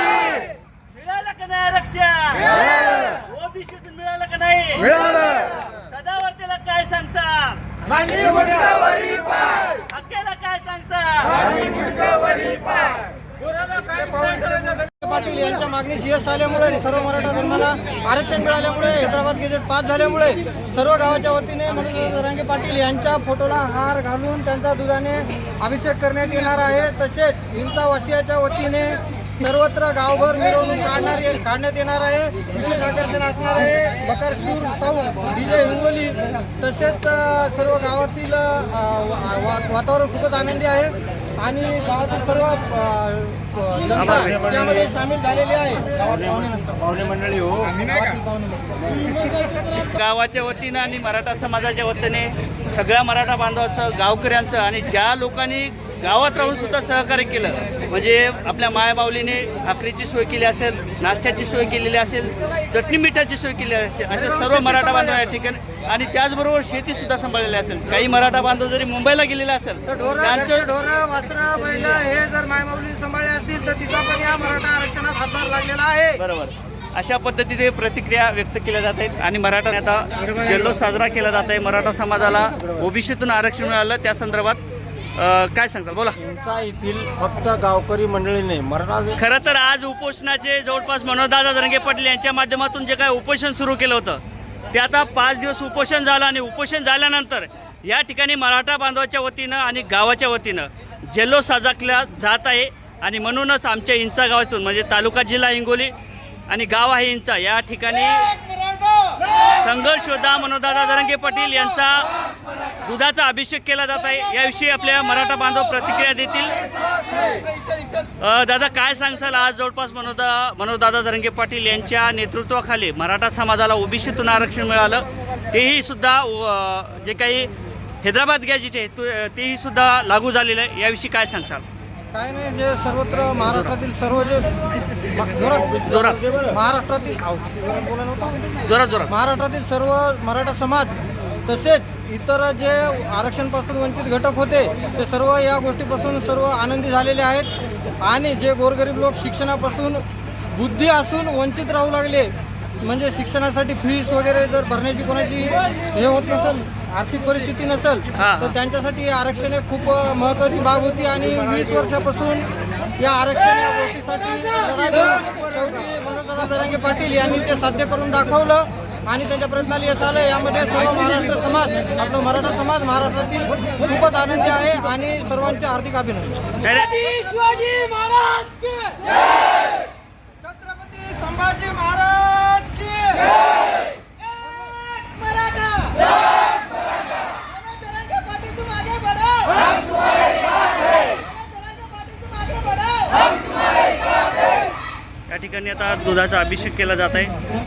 मिळालं का नाही आरक्षण? ओबीसीतून मिळालं का नाही? सदावर्तीला काय सांगसा हक्केला काय सांगसा पाटील यांच्या मागणी यश आल्यामुळे सर्व मराठा धर्माला आरक्षण मिळाल्यामुळे हैदराबाद गेजेट पास झाल्यामुळे सर्व गावाच्या वतीने मनोज रांगे पाटील यांच्या फोटोला हार घालून त्यांचा दुधाने अभिषेक करण्यात येणार आहे. तसेच हिंसावासियाच्या वतीने सर्वत्र गावभर मिरवणूक काढणार काढण्यात येणार आहे. विशेष आकर्षण असणार आहे. बकरशूर सौ डीजे हिंगोली तसेच सर्व गावातील वा- वातावरण खूपच आनंदी आहे. आणि गावातील सर्व जनता त्यामध्ये सामील झालेली आहे गावात पाहुणे नसतात. पाहुणे मंडळी हो गावातील पाहुणे नसतात. गावाच्या वतीनं आणि मराठा समाजाच्या वतीने सगळ्या मराठा बांधवाचं गावकऱ्यांचं आणि ज्या लोकांनी गावात राहून सुद्धा सहकार्य केलं. म्हणजे आपल्या मायाबावलीने भाकरीची सोय केली असेल नाश्त्याची सोय केलेली असेल चटणी मिठाची सोय केली असेल अशा सर्व मराठा बांधव या ठिकाणी आणि त्याचबरोबर शेती सुद्धा सांभाळलेली असेल. काही मराठा बांधव जरी मुंबईला गेलेले असेल त्यांचं घरचे ढोरं वासरं बैल हे जर मायमाऊली सांभाळले असतील तर तिचा पण या मराठा आरक्षणात हातभार लागलेला आहे. बरोबर. अशा पद्धतीने प्रतिक्रिया व्यक्त केल्या जात आहेत आणि मराठा आता जल्लोष साजरा केला जात आहे. मराठा समाजाला ओबीसीतून आरक्षण मिळालं. त्या संदर्भात काय सांगतात बोला. तुमचा येथील फक्त गावकरी मंडळी नाही मराठा खरं तर आज उपोषणाचे जवळपास मनोजदादा जरंगे पाटील यांच्या माध्यमातून जे काय उपोषण सुरू केलं होतं ते आता पाच दिवस उपोषण झालं आणि उपोषण झाल्यानंतर या ठिकाणी मराठा बांधवाच्या वतीनं आणि गावाच्या वतीनं जल्लोष साजरा केला जात आहे. आणि म्हणूनच आमच्या इंचा गावातून म्हणजे तालुका जिल्हा हिंगोली आणि गाव आहे इंचा या ठिकाणी संघर्ष योद्धा मनोदादा जरंगे पाटील यांचा दुधाचा अभिषेक केला जात आहे. याविषयी आपल्या मराठा बांधव प्रतिक्रिया देतील. दादा काय सांगसाल आज जवळपास मनोदा मनोजदादा जरंगे पाटील यांच्या नेतृत्वाखाली मराठा समाजाला ओबीसीतून आरक्षण मिळालं. तेही सुद्धा जे काही हैदराबाद गॅजेट आहे तो- तेही सुद्धा लागू झालेलं आहे. याविषयी काय सांगसाल काय नाही जे सर्वत्र महाराष्ट्रातील सर्व जे जोरात जोरात. महाराष्ट्रातील. जोरात जोरात. महाराष्ट्रातील सर्व मराठा समाज तसेच इतर जे आरक्षणपासून वंचित घटक होते ते सर्व या गोष्टीपासून सर्व आनंदी झालेले आहेत. आणि जे गोरगरीब लोक शिक्षणापासून बुद्धी असून वंचित राहू लागले म्हणजे शिक्षणासाठी फीस वगैरे जर भरण्याची कोणाची हे होत नसेल आर्थिक परिस्थिती नसेल. तर त्यांच्यासाठी आरक्षण हे खूप अ, महत्त्वाची बाब होती. आणि वीस वर्षापासून या आरक्षण या गोष्टीसाठी लढाई शेवटी मनोजदादा जरांगे पाटील यांनी ते साध्य करून दाखवलं. आणि त्यांच्या प्रयत्नाला यश आलं यामध्ये सर्व महाराष्ट्र समाज आपला मराठा समाज महाराष्ट्रातील खूपच आनंदी आहे आणि सर्वांचे हार्दिक अभिनंदन शिवाजी महाराज छत्रपती संभाजी महाराज की मराठा मनोज जरांगे पाटील तुम आगे बढ़ो हम तुम्हारे साथ हैं मनोज जरांगे पाटील तुम आगे बढ़ो या ठिकाणी आता दुधाचा अभिषेक केला जात आहे